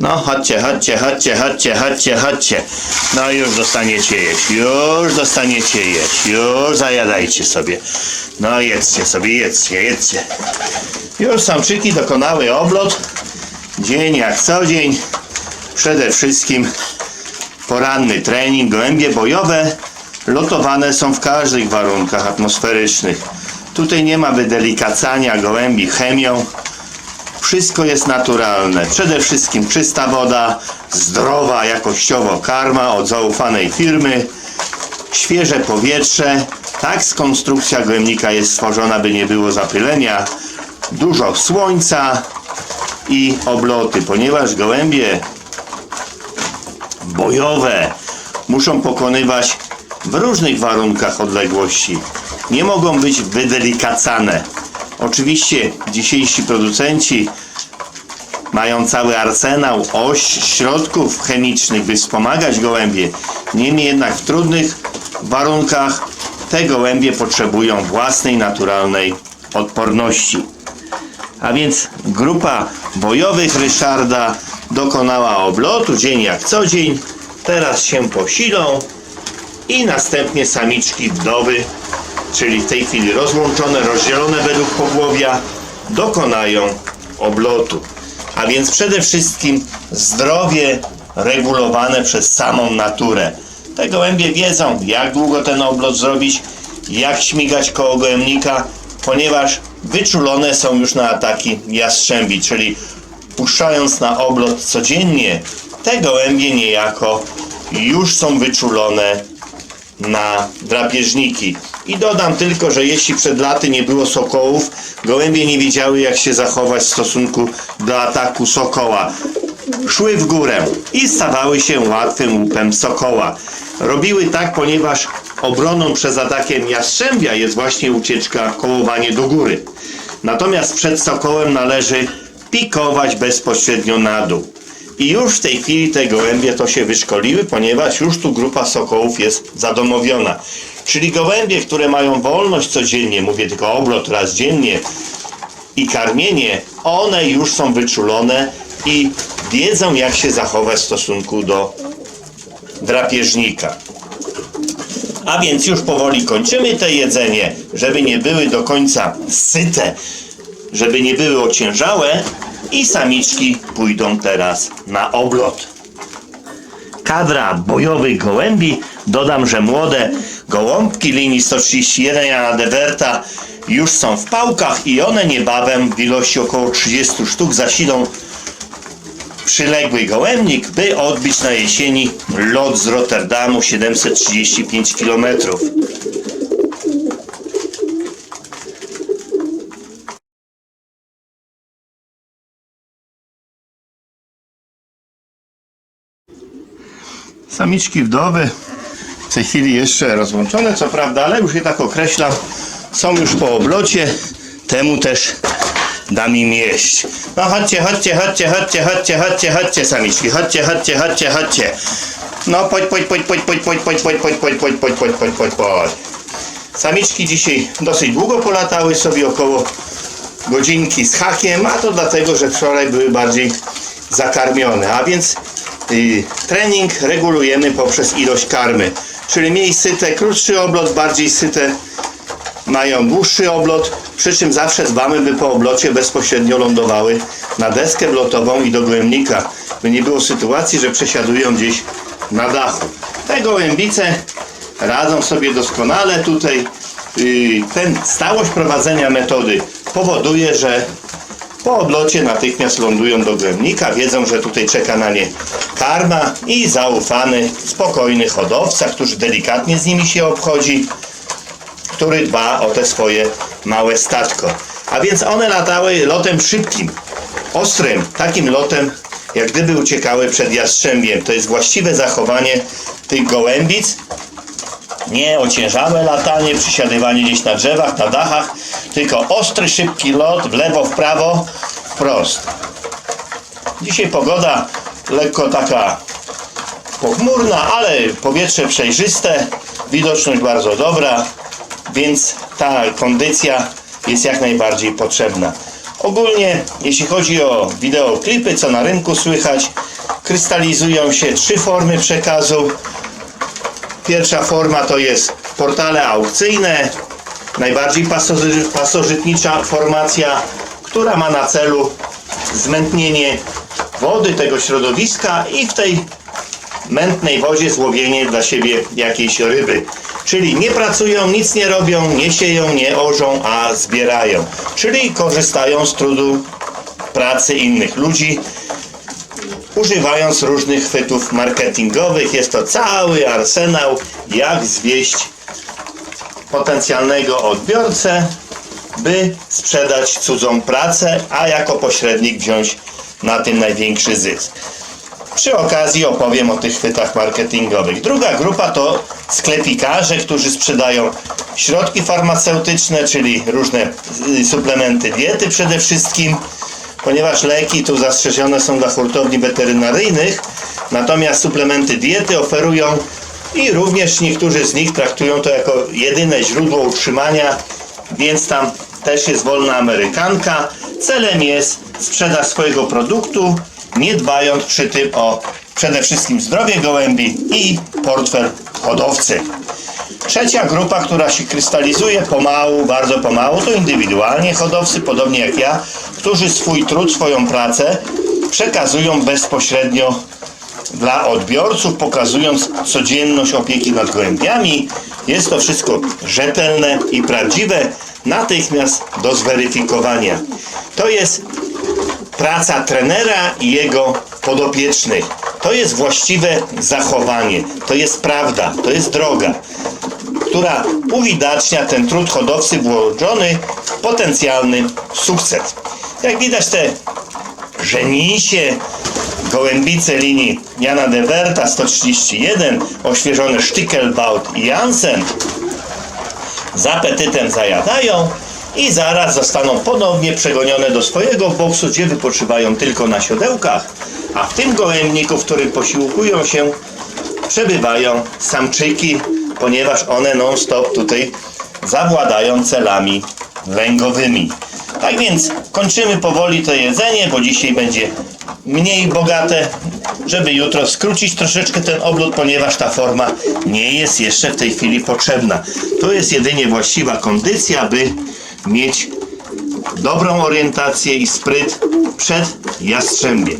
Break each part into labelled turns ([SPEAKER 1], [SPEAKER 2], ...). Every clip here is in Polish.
[SPEAKER 1] No, chodźcie, chodźcie, chodźcie, chodźcie, chodźcie, chodźcie. No już dostaniecie jeść, już dostaniecie jeść, już zajadajcie sobie. No jedzcie sobie, jedzcie, jedzcie. Już samczyki dokonały oblot. Dzień jak co dzień. Przede wszystkim poranny trening. Gołębie bojowe lotowane są w każdych warunkach atmosferycznych. Tutaj nie ma wydelikacania gołębi chemią. Wszystko jest naturalne. Przede wszystkim czysta woda, zdrowa jakościowo karma od zaufanej firmy, świeże powietrze. Tak konstrukcja gołębnika jest stworzona, by nie było zapylenia. Dużo słońca i obloty, ponieważ gołębie bojowe muszą pokonywać w różnych warunkach odległości. Nie mogą być wydelikacane. Oczywiście dzisiejsi producenci mają cały arsenał oś środków chemicznych, by wspomagać gołębie. Niemniej jednak w trudnych warunkach te gołębie potrzebują własnej naturalnej odporności. A więc grupa bojowych Ryszarda dokonała oblotu dzień jak co dzień. Teraz się posilą i następnie samiczki wdowy, czyli w tej chwili rozłączone, rozdzielone według pogłowia, dokonają oblotu. A więc przede wszystkim zdrowie regulowane przez samą naturę. Te gołębie wiedzą, jak długo ten oblot zrobić, jak śmigać koło gołębnika, ponieważ wyczulone są już na ataki jastrzębi, czyli puszczając na oblot codziennie, te gołębie niejako już są wyczulone na drapieżniki. I dodam tylko, że jeśli przed laty nie było sokołów, gołębie nie wiedziały jak się zachować w stosunku do ataku sokoła. Szły w górę i stawały się łatwym łupem sokoła. Robiły tak, ponieważ obroną przed atakiem jastrzębia jest właśnie ucieczka, kołowanie do góry. Natomiast przed sokołem należy pikować bezpośrednio na dół. I już w tej chwili te gołębie to się wyszkoliły, ponieważ już tu grupa sokołów jest zadomowiona. Czyli gołębie, które mają wolność codziennie, mówię tylko oblot raz dziennie i karmienie, one już są wyczulone i wiedzą jak się zachować w stosunku do drapieżnika. A więc już powoli kończymy te jedzenie, żeby nie były do końca syte, żeby nie były ociężałe i samiczki pójdą teraz na oblot. Kadra bojowych gołębi, dodam, że młode gołąbki linii 131 Jana Dewerta już są w pałkach i one niebawem w ilości około 30 sztuk zasilą przyległy gołębnik, by odbić na jesieni lot z Rotterdamu 735 km. Samiczki wdowy tej chwili jeszcze rozłączone, co prawda, ale już je tak określam, są już po oblocie, temu też dam im jeść. No chodźcie, chodźcie, chodźcie, chodźcie, chodźcie, chodźcie, chodźcie samiczki, chodźcie, chodźcie, chodźcie, chodźcie. No podź, podź, podź, podź, podź, podź, podź, podź, podź, podź, podź, podź, podź. Samiczki dzisiaj dosyć długo polatały sobie około godzinki z hakiem, a to dlatego, że wczoraj były bardziej zakarmione. A więc y, trening regulujemy poprzez ilość karmy. Czyli mniej syte, krótszy oblot, bardziej syte mają dłuższy oblot, przy czym zawsze dbamy, by po oblocie bezpośrednio lądowały na deskę wlotową i do gołębnika, by nie było sytuacji, że przesiadują gdzieś na dachu. Te gołębice radzą sobie doskonale tutaj. Yy, Ten stałość prowadzenia metody powoduje, że po odlocie natychmiast lądują do gołębnika, wiedzą, że tutaj czeka na nie karma i zaufany, spokojny hodowca, który delikatnie z nimi się obchodzi, który dba o te swoje małe statko. A więc one latały lotem szybkim, ostrym, takim lotem, jak gdyby uciekały przed jastrzębiem. To jest właściwe zachowanie tych gołębic. Nie ociężałe latanie, przysiadywanie gdzieś na drzewach, na dachach, tylko ostry, szybki lot w lewo, w prawo, wprost. Dzisiaj pogoda lekko taka pochmurna, ale powietrze przejrzyste, widoczność bardzo dobra, więc ta kondycja jest jak najbardziej potrzebna. Ogólnie, jeśli chodzi o wideoklipy, co na rynku słychać, krystalizują się trzy formy przekazu. Pierwsza forma to jest portale aukcyjne, najbardziej pasoży, pasożytnicza formacja, która ma na celu zmętnienie wody tego środowiska i w tej mętnej wodzie złowienie dla siebie jakiejś ryby. Czyli nie pracują, nic nie robią, nie sieją, nie orzą, a zbierają. Czyli korzystają z trudu pracy innych ludzi, używając różnych chwytów marketingowych. Jest to cały arsenał, jak zwieść potencjalnego odbiorcę, by sprzedać cudzą pracę, a jako pośrednik wziąć na tym największy zysk. Przy okazji opowiem o tych chwytach marketingowych. Druga grupa to sklepikarze, którzy sprzedają środki farmaceutyczne, czyli różne y, suplementy diety przede wszystkim, ponieważ leki tu zastrzeżone są dla hurtowni weterynaryjnych, natomiast suplementy diety oferują i również niektórzy z nich traktują to jako jedyne źródło utrzymania, więc tam też jest wolna amerykanka. Celem jest sprzedaż swojego produktu, nie dbając przy tym o przede wszystkim zdrowie gołębi i portfel hodowcy. Trzecia grupa, która się krystalizuje pomału, bardzo pomału, to indywidualnie hodowcy, podobnie jak ja, którzy swój trud, swoją pracę przekazują bezpośrednio dla odbiorców, pokazując codzienność opieki nad gołębiami. Jest to wszystko rzetelne i prawdziwe, natychmiast do zweryfikowania. To jest praca trenera i jego podopiecznych. To jest właściwe zachowanie, to jest prawda, to jest droga, która uwidacznia ten trud hodowcy włożony w potencjalny sukces. Jak widać te żenisie, gołębice linii Jana de Werta 131, oświeżone Stickelbaut i Jansen z apetytem zajadają i zaraz zostaną ponownie przegonione do swojego boksu, gdzie wypoczywają tylko na siodełkach, a w tym gołębniku, w którym posiłkują się, przebywają samczyki, ponieważ one non-stop tutaj zawładają celami węgowymi. Tak więc kończymy powoli to jedzenie, bo dzisiaj będzie mniej bogate, żeby jutro skrócić troszeczkę ten obrót, ponieważ ta forma nie jest jeszcze w tej chwili potrzebna. To jest jedynie właściwa kondycja, by mieć dobrą orientację i spryt przed jastrzębiem.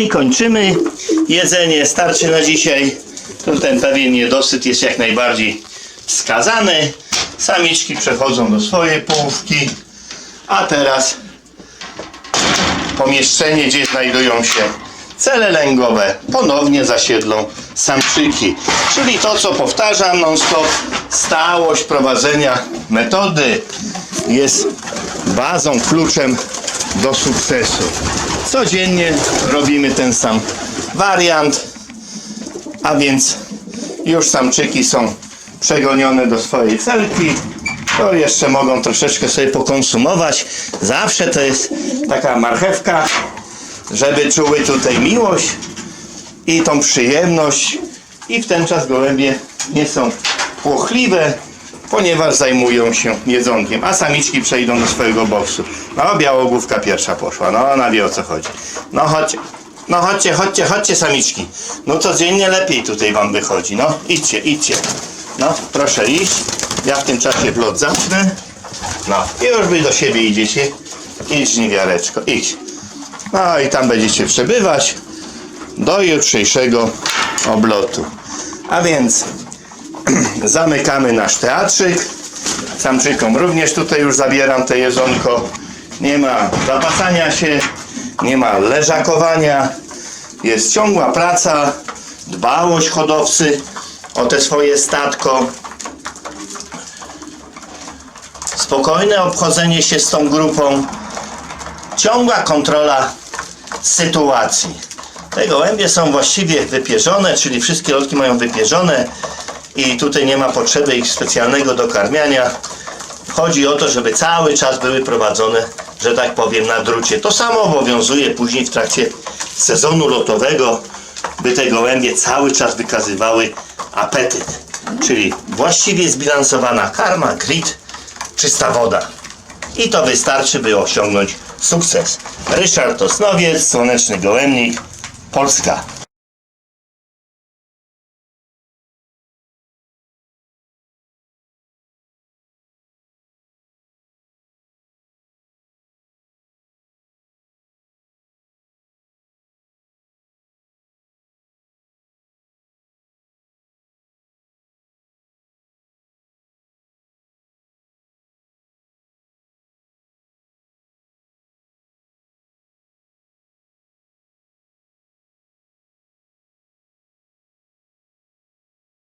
[SPEAKER 1] I kończymy. Jedzenie starczy na dzisiaj. Tu ten pewien niedosyt jest jak najbardziej wskazany. Samiczki przechodzą do swojej połówki. A teraz pomieszczenie, gdzie znajdują się cele lęgowe, ponownie zasiedlą samczyki. Czyli to, co powtarzam non-stop, stałość prowadzenia metody jest bazą, kluczem do sukcesu. Codziennie robimy ten sam wariant, a więc już samczyki są przegonione do swojej celki. To jeszcze mogą troszeczkę sobie pokonsumować. Zawsze to jest taka marchewka, żeby czuły tutaj miłość i tą przyjemność. I w ten czas gołębie nie są płochliwe, ponieważ zajmują się jedzonkiem, a samiczki przejdą do swojego boksu. No, białogłówka pierwsza poszła, no ona wie o co chodzi. No chodźcie, no chodźcie, chodźcie, chodźcie samiczki. No codziennie lepiej tutaj wam wychodzi, no idźcie, idźcie. No, proszę iść. Ja w tym czasie wlot zamknę. No, i już wy do siebie idziecie. Idź, niewiareczko, idź. No i tam będziecie przebywać do jutrzejszego oblotu. A więc zamykamy nasz teatrzyk. Samczykom również tutaj już zabieram te jedzonko. Nie ma zapasania się, nie ma leżakowania. Jest ciągła praca, dbałość hodowcy o te swoje statko. Spokojne obchodzenie się z tą grupą. Ciągła kontrola sytuacji. Te gołębie są właściwie wypierzone, czyli wszystkie lotki mają wypierzone i tutaj nie ma potrzeby ich specjalnego dokarmiania. Chodzi o to, żeby cały czas były prowadzone, że tak powiem, na drucie. To samo obowiązuje później w trakcie sezonu lotowego, by te gołębie cały czas wykazywały apetyt. Czyli właściwie zbilansowana karma, grit, czysta woda. I to wystarczy, by osiągnąć sukces. Ryszard Osnowiec, Słoneczny Gołębnik, Polska.